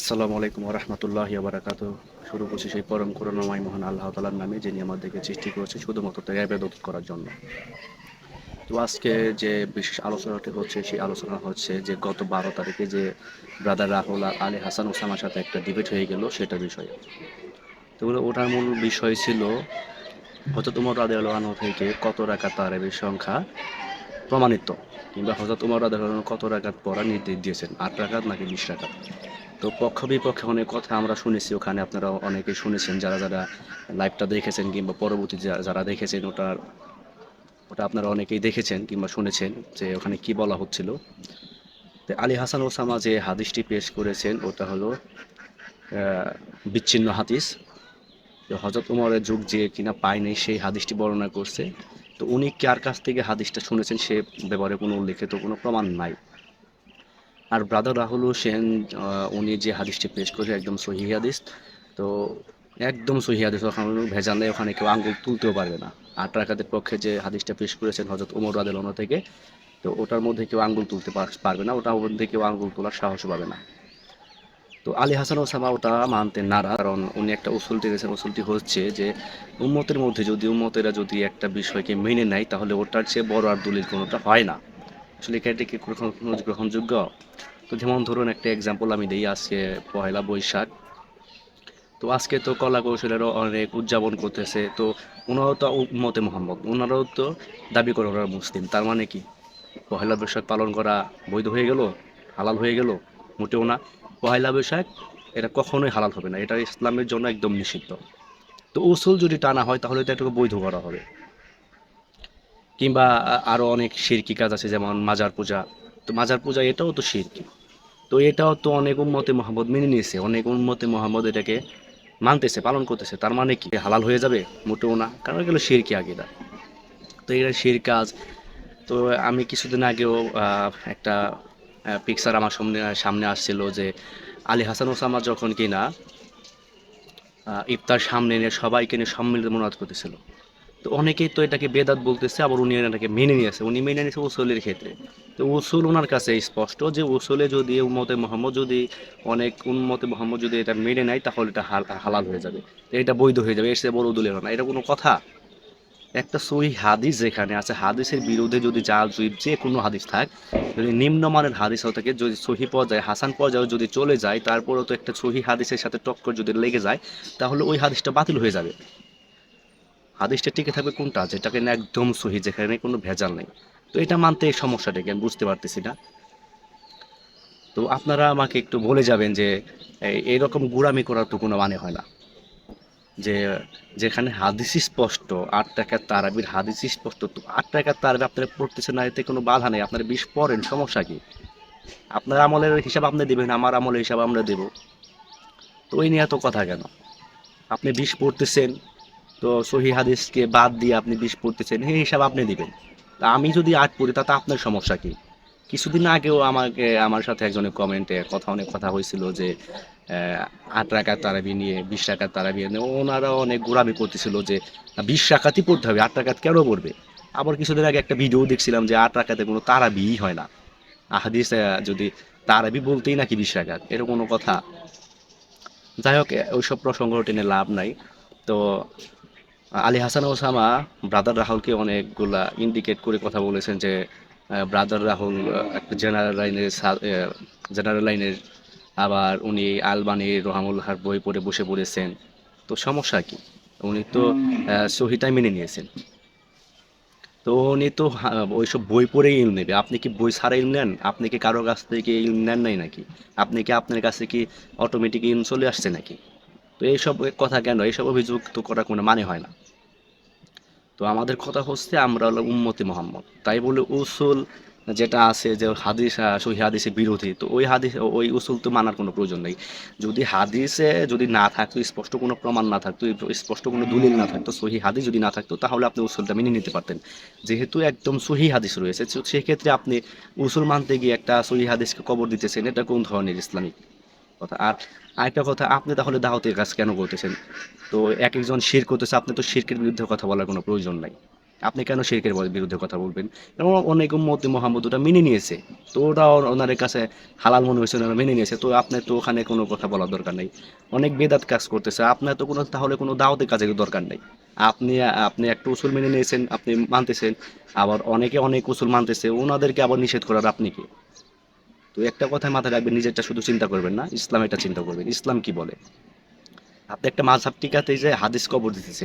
আসসালামু আলাইকুম রহমতুল্লাহ বারাকাত শুরু করছি সেই পরম করুণাময় মহান আল্লাহ তালার নামে, যিনি আমাদেরকে সৃষ্টি করেছে শুধুমাত্র তাই আবেদত করার জন্য। তো আজকে যে বিশেষ আলোচনাটি হচ্ছে, সেই আলোচনা হচ্ছে যে গত বারো তারিখে যে ব্রাদার রাহুল আর আলী হাসান ওসামার সাথে একটা ডিবেট হয়ে গেল সেটা বিষয়ে। তো ওটার মূল বিষয় ছিল হয়তো তোমার রাদে আলো থেকে কত রাখা তারাবির সংখ্যা প্রমাণিত, কিংবা হজরত উমর রাদে কত রাকাত পড়া নির্দেশ দিয়েছেন, আট রাকাত নাকি বিশ রাকাত? তো পক্ষ বিপক্ষে অনেক কথা আমরা শুনেছি, ওখানে আপনারা অনেকে শুনেছেন, যারা যারা লাইভটা দেখেছেন কিংবা পরবর্তী যারা দেখেছেন ওটার ওটা আপনারা অনেকেই দেখেছেন কিংবা শুনেছেন যে ওখানে কি বলা হচ্ছিল। আলী হাসান ওসামা যে হাদিসটি পেশ করেছেন, ওটা হলো বিচ্ছিন্ন হাদিস। হজরত উমরের যুগ যে কিনা পায়নি সেই হাদিসটি বর্ণনা করছে। তো উনি কার কাছ থেকে হাদিসটা শুনেছেন সে ব্যাপারে কোনো উল্লেখিত কোনো প্রমাণ নাই। আর ব্রাদার রাহুল হোসেন উনি যে হাদিসটি পেশ করে একদম সহি হাদিস। তো একদম সহি হাদিস, ওখানে ভেজাল নেই, ওখানে কেউ আঙ্গুল তুলতেও পারবে না। আট রাকাতের পক্ষে যে হাদিসটা পেশ করেছেন হজরত উমর রাদেলন থেকে, তো ওটার মধ্যে কেউ আঙ্গুল তুলতে পার- পারবে না, ওটার মধ্যে কেউ আঙ্গুল তোলার সাহস পাবে না। তো আলী হাসান ওসামা ওটা মানতে নারা কারণ উনি একটা উসুল দিয়েছেন উসুলটি হচ্ছে যে, উম্মতের মধ্যে যদি, উম্মতেরা যদি একটা বিষয়কে মেনে নেয়, তাহলে ওটার চেয়ে বড় আর দলিল কোনোটা হয় না। আসলে এটা কি কখনো গ্রহণযোগ্য। তো যেমন ধরুন একটা এক্সাম্পল আমি দিই আজকে পহেলা বৈশাখ। তো আজকে তো কলা কৌশলেরও অনেক উদযাপন করতেছে। তো ওনারাও তো উম্মতে মোহাম্মদ, ওনারাও তো দাবি করে ওনারা মুসলিম। তার মানে কি? পহেলা বৈশাখ পালন করা বৈধ হয়ে গেল? হালাল হয়ে গেল? মোটেও না। পহেলা বৈশাখ এটা কখনোই হালাল হবে না। এটা ইসলামের জন্য একদম নিষিদ্ধ। তো উসুল যদি টানা হয় তাহলে তো এটাকে বৈধ করা হবে। কিংবা আ- আরও অনেক শিরকি কাজ আছে, যেমন মাজার পূজা। তো মাজার পূজা, এটাও তো শিরকি তো এটাও তো অনেক উম্মতে মোহাম্মদ মেনে নিয়েছে। অনেক উম্মতে মোহাম্মদ এটাকে মানতেছে, পালন করতেছে। তার মানে কি? হালাল হয়ে যাবে? মোটেও না। কারণ এগুলো শিরকি আগেদা তো এটা শির কাজ। তো আমি কিছুদিন আগেও একটা পিকচার আমার সামনে সামনে আসছিল যে আলী হাসান ওসামা যখন কিনা ইফতার সামনে নিয়ে সবাইকে নিয়ে সম্মিলিত মনোয়াদ করতেছিল। তো অনেকেই তো এটাকে বেদাত বলতেছে, আবার উনি এটাকে মেনে নিয়েছে। উনি মেনে নিয়েছে উসুলের ক্ষেত্রে। তো উসুল ওনার কাছে স্পষ্ট যে উসুলে যদি উম্মতে মোহাম্মদ যদি অনেক উন্মতে মোহাম্মদ যদি এটা মেনে নেয়, তাহলে এটা হাল- হালাল হয়ে যাবে। এটা বৈধ হয়ে যাবে এসে বড় দলের না। এটা কোনো কথা? একটা সহি হাদিস যেখানে আছে, হাদিসের বিরুদ্ধে যদি জাল জুইব যে কোনো হাদিস থাক, যদি নিম্নমানের হাদিস থাকে যদি সহি পর্যায়ে, হাসান পর্যায়ে যদি চলে যায়, তারপরেও তো একটা সহি হাদিসের সাথে টক্কর যদি লেগে যায়, তাহলে ওই হাদিসটা বাতিল হয়ে যাবে। হাদিসটা টিকে থাকবে কোনটা? যেটাকে না একদম সহি, যেখানে কোনো ভেজাল নেই। তো এটা মানতে এই সমস্যাটা কি? আমি বুঝতে পারতেছি না। তো আপনারা আমাকে একটু বলে যাবেন যে এইরকম গুড়ামি করার তো কোনো মানে হয় না। যে, যেখানে হাদিস স্পষ্ট, আট টাকার তারাবির হাদিস স্পষ্ট, তো আট টাকার তারাবি আপনারা পড়তেছেন না, এতে কোনো বাধা নেই। আপনারা বিষ পড়েন, সমস্যা কি? আপনার আমলের হিসাব আপনি দেবেন, আমার আমলের হিসাব আমরা দেব। তো ওই নিয়ে এত কথা কেন? আপনি বিষ পড়তেছেন তো সহি হাদিসকে বাদ দিয়ে আপনি বিষ পড়তেছেন এই হিসাব আপনি দিবেন। তা আমি যদি আট পড়ি তাতে আপনার সমস্যা কি? কিছুদিন আগেও আমাকে আমার সাথে একজনের কমেন্টে কথা অনেক কথা হয়েছিল যে আট রাকাত তারাবি নিয়ে বিশ রাকাত তারাবি নিয়ে ওনারা অনেক গোড়ামি করতেছিল যে বিশ রাকাতই পড়তে হবে আট রাকাত কেন পড়বে? আবার কিছুদিন আগে একটা ভিডিও দেখছিলাম যে আট রাকাতে কোনো তারাবিই হয় না। হাদিস আহ, যদি তারাবি বলতেই নাকি বিশ রাকাত এরকম কোনো কথা। যাই হোক ওইসব প্রসঙ্গ টেনে লাভ নাই। তো আলী হাসান ওসামা ব্রাদার রাহুলকে অনেকগুলা ইন্ডিকেট করে কথা বলেছেন যে ব্রাদার রাহুল একটা জেনারেল লাইনের জেনারেল লাইনের আবার উনি আলবানির রহামুল্লাহার বই পড়ে বসে পড়েছেন। তো সমস্যা কি? উনি তো সহিটাই মেনে নিয়েছেন। তো উনি তো ওইসব বই পড়েই ইল নেবে। আপনি কি বই ছাড়া ইল নেন? আপনি কি কারও কাছ থেকে ইল নেন নাই নাকি? আপনি কি আপনার কাছে কি অটোমেটিক ইল চলে আসছে নাকি? তো এইসব কথা কেন? এইসব অভিযোগ তো করার কোনো মানে হয় না। তো আমাদের কথা হচ্ছে আমরা হলো উম্মতি মোহাম্মদ। তাই বলে উসুল যেটা আছে যে হাদিস সহি হাদিসের বিরোধী, তো ওই হাদিস, ওই উসুল তো মানার কোনো প্রয়োজন নেই। যদি হাদিসে যদি না থাকতো, স্পষ্ট কোনো প্রমাণ না থাকতো স্পষ্ট কোনো দলিল না থাকতো, সহি হাদিস যদি না থাকতো, তাহলে আপনি উসুলটা মেনে নিতে পারতেন। যেহেতু একদম সহি হাদিস রয়েছে সেক্ষেত্রে আপনি উসুল মানতে গিয়ে একটা সহি হাদিসকে কবর দিতেছেন, এটা কোন ধরনের ইসলামিক? কথা। আর আরেকটা কথা, আপনি তাহলে দাওয়াতের কাজ কেন করতেছেন? তো এক একজন শির করতেছে, আপনি তো শিরকের বিরুদ্ধে কথা বলার কোনো প্রয়োজন নাই। আপনি কেন শিরকের বিরুদ্ধে কথা বলবেন? এবং অনেক উম্মতি মোহাম্মদ ওটা মেনে নিয়েছে। তো ওটা ওনাদের কাছে হালাল মনে হয়েছে, ওনারা মেনে নিয়েছে। তো আপনার তো ওখানে কোনো কথা বলার দরকার নেই। অনেক বেদাত কাজ করতেছে। আপনার তো কোনো তাহলে কোনো দাওয়াতের কাজের দরকার নেই। আপনি আপনি একটা উসুল মেনে নিয়েছেন, আপনি মানতেছেন। আবার অনেকে অনেক উসুল মানতেছে, ওনাদেরকে আবার নিষেধ করার আপনি কি? তো একটা কথা মাথায় রাখবেন, নিজেরটা শুধু চিন্তা করবেন না, ইসলাম এটা চিন্তা করবেন। ইসলাম কি বলে? আপনি একটা মাঝহাব টিকাতে যে হাদিস কবর দিতেছেন।